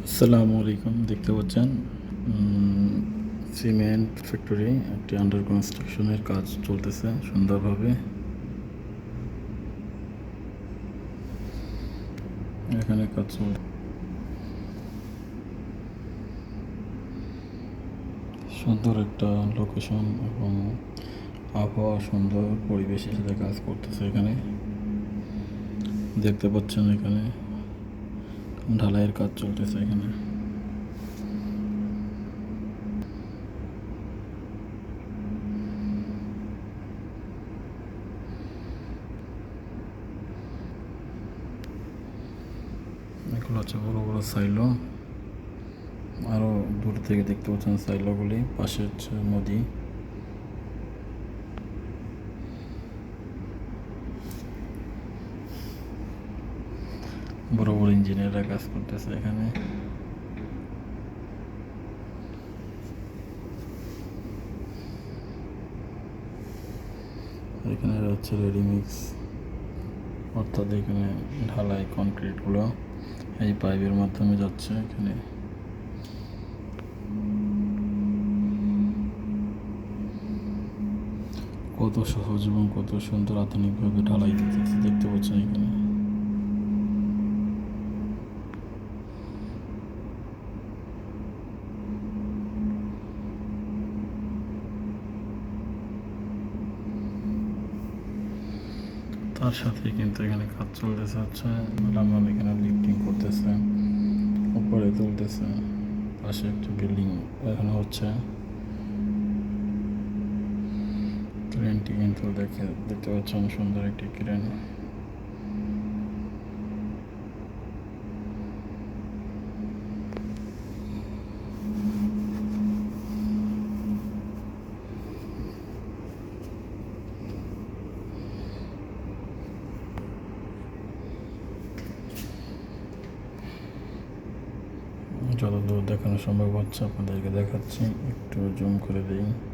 আসসালামু আলাইকুম, দেখতে পাচ্ছেন? সিমেন্ট ফ্যাক্টরি, একটি আন্ডার কনস্ট্রাকশনের কাজ চলতেছে সুন্দরভাবে। এখানে কাজ চল সুন্দর একটা লোকেশন এবং আবহাওয়া সুন্দর, পরিবেশের সাথে কাজ করতেছে এখানে। দেখতে পাচ্ছেন এখানে। ঢালাইয়ের কাজ চলতেছে এখানে। হচ্ছে বড় বড় সাইলো। আরও দূর থেকে দেখতে পাচ্ছেন সাইলোগুলি। পাশে হচ্ছে নদী। বড় বড় ইঞ্জিনিয়াররা কাজ করতেছে এখানে। এখানে হচ্ছে রেডিমিক্স অর্থাৎ এখানে ঢালাই কনক্রিটগুলো এই পাইপের মাধ্যমে যাচ্ছে এখানে। কত সহজ এবং কত সুন্দর আধুনিকভাবে ঢালাই দিতেছে, দেখতে পাচ্ছেন এখানে। তার সাথে কিন্তু এখানে কাজ চলতেছে হচ্ছে রামাল এখানে লিফটিং করতেছে, উপরে তুলতেছে, পাশে একটা বিল্ডিং এখানে হচ্ছে। ক্রেনটি কিন্তু দেখে, দেখতে পাচ্ছেন সুন্দর একটি ক্রেন। যতদূর দেখানো সম্ভব হচ্ছে আপনাদেরকে দেখাচ্ছি। একটু জুম করে দিই।